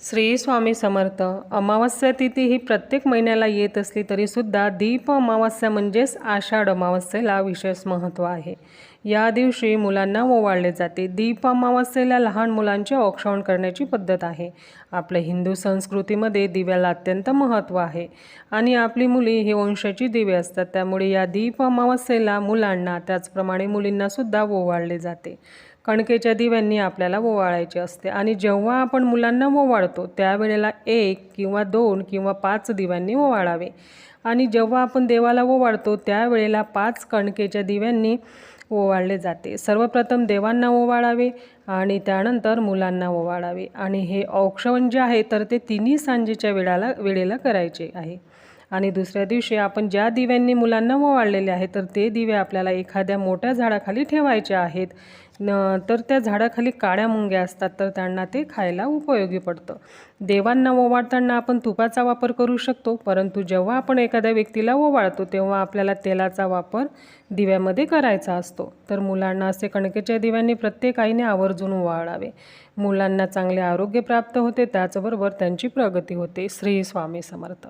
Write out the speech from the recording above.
श्री स्वामी समर्थ अमावस्या तिथी ही प्रत्येक महिन्याला येत असली तरीसुद्धा दीप अमावस्या म्हणजेच आषाढ अमावस्येला विशेष महत्त्व आहे. या दिवशी मुलांना ओवाळले जाते. दीप अमावस्येला लहान मुलांचे औक्षण करण्याची पद्धत आहे. आपल्या हिंदू संस्कृतीमध्ये दिव्याला अत्यंत महत्त्व आहे. आणि आपली मुली ही वंशाची दिवे असतात. त्यामुळे या दीप अमावस्येला मुलांना त्याचप्रमाणे मुलींनासुद्धा ओवाळले जाते. कणकेच्या दिव्यांनी आपल्याला ओवाळायचे असते. आणि जेव्हा आपण मुलांना ओवाळतो त्यावेळेला एक किंवा दोन किंवा पाच दिव्यांनी ओवाळावे. आणि जेव्हा आपण देवाला ओवाळतो त्यावेळेला पाच कणकेच्या दिव्यांनी ओवाळले जाते. सर्वप्रथम देवांना ओवाळावे आणि त्यानंतर मुलांना ओवाळावे. आणि हे औक्षण जे आहे तर ते तिन्ही सांजेच्या वेळाला वेळेला करायचे आहे. आणि दुसऱ्या दिवशी आपण ज्या दिव्यांनी मुलांना ओवाळलेले आहे तर ते दिवे आपल्याला एखाद्या मोठ्या झाडाखाली ठेवायचे आहेत. न तर त्या झाडाखाली काळ्या मुंग्या असतात तर त्यांना ते खायला उपयोगी पडतं. देवांना ओवाळताना आपण तुपाचा वापर करू शकतो परंतु जेव्हा आपण एखाद्या व्यक्तीला ओवाळतो तेव्हा आपल्याला तेलाचा वापर दिव्यामध्ये करायचा असतो. तर मुलांना असे कणकेच्या दिव्यांनी प्रत्येक आईने आवर्जून ओवाळावे मुलांना चांगले आरोग्य प्राप्त होते त्याचबरोबर त्यांची प्रगती होते. श्री स्वामी समर्थ.